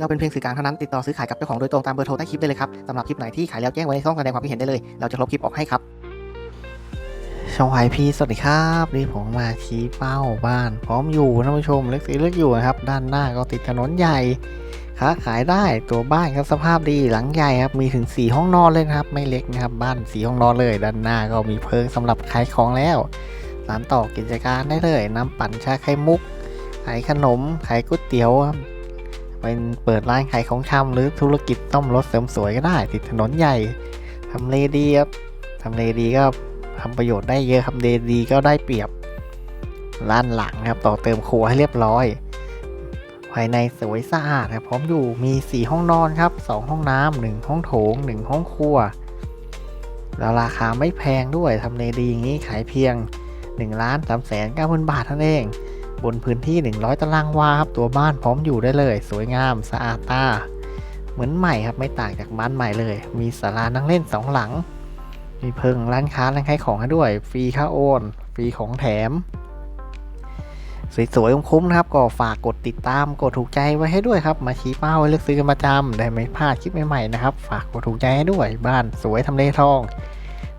เราเป็นเพียงสื่อกลางเท่านั้นติดต่อซื้อขายกับเจ้าของโดยตรงตามเบอร์โทรใต้คลิปได้เลยครับสำหรับคลิปไหนที่ขายแล้วแจ้งไว้ในช่องแสดงความคิดเห็นได้เลย เราจะลบคลิปออกให้ครับช่องไอพีสวัสดีครับนี่ผมมาชี้เป้าบ้าน พร้อมอยู่ท่านผู้ชมเล็กสีเล็กอยู่นะครับ ด้านหน้าก็ติดถนนใหญ่ค้าขายได้ตัวบ้านครับสภาพดีหลังใหญ่ครับมีถึง 4 ห้องนอนเลยครับ ไม่เล็กนะครับ บ้านสีห้องนอนเลย ด้านหน้าก็มีเพิงสำหรับขายของแล้วสานต่อกิจการได้เลย น้ำปั่นชาไข่มุกขายขนมขายก๋วยเตี๋ยวครับ เป็นเปิดร้านขายของชำหรือธุรกิจต้มรถเสริมสวยก็ได้ ติดถนนใหญ่ทำเลดีครับทำเลดีก็ทำประโยชน์ได้เยอะครับเดดีก็ได้เปรียบร้านหลังครับ ต่อเติมครัวให้เรียบร้อย ภายในสวยสะอาดครับพร้อมอยู่มี 4 ห้องนอนครับ 2 ห้องน้ำหนึ่งห้องโถง 1 ห้องครัว แล้วราคาไม่แพงด้วยทำเลดีอย่างนี้ขายเพียง1ล้าน3แสน9พันบาทเท่านั้นเอง บนพื้นที่ 100 ตารางวาครับตัวบ้านพร้อมอยู่ได้เลย สวยงามสะอาดตา เหมือนใหม่ครับไม่ต่างจากบ้านใหม่เลย มีศาลานั่งเล่นสองหลัง มีเพิงร้านค้าร้านขายของให้ด้วย ฟรีค่าโอน ฟรีของแถม สวยๆคุ้มๆนะครับ ก็ฝากกดติดตามกดถูกใจไว้ให้ด้วยครับ มาชี้เป้าไว้เลือกซื้อกันประจำได้ไม่พลาดคลิปใหม่ๆนะครับฝากกดถูกใจให้ด้วยบ้านสวยทำเลทอง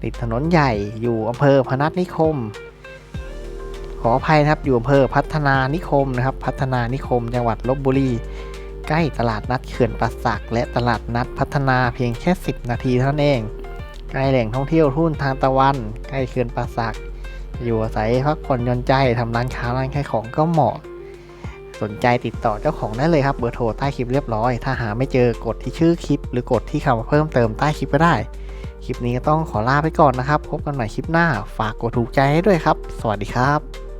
ติดถนนใหญ่อยู่อำเภอพนัสนิคม ขออภัยนะครับอยู่อำเภอพัฒนานิคมนะครับ พัฒนานิคม จังหวัดลบบุรี ใกล้ตลาดนัดเขื่อนป่าสักและตลาดนัดพัฒนาเพียงแค่ 10 นาทีเท่านั้นเอง ใกล้แหล่งท่องเที่ยวทุ่นทางตะวัน ใกล้เขื่อนป่าสักอยู่อาศัยพักผ่อนหย่อนใจทำร้านค้าร้านขายของก็เหมาะ สนใจติดต่อเจ้าของได้เลยครับเบอร์โทรใต้คลิปเรียบร้อย ถ้าหาไม่เจอกดที่ชื่อคลิป หรือกดที่คำว่าเพิ่มเติมใต้คลิปก็ได้คลิปนี้ก็ต้องขอลาไปก่อนนะครับ พบกันใหม่คลิปหน้า ฝากกดถูกใจให้ด้วยครับ สวัสดีครับ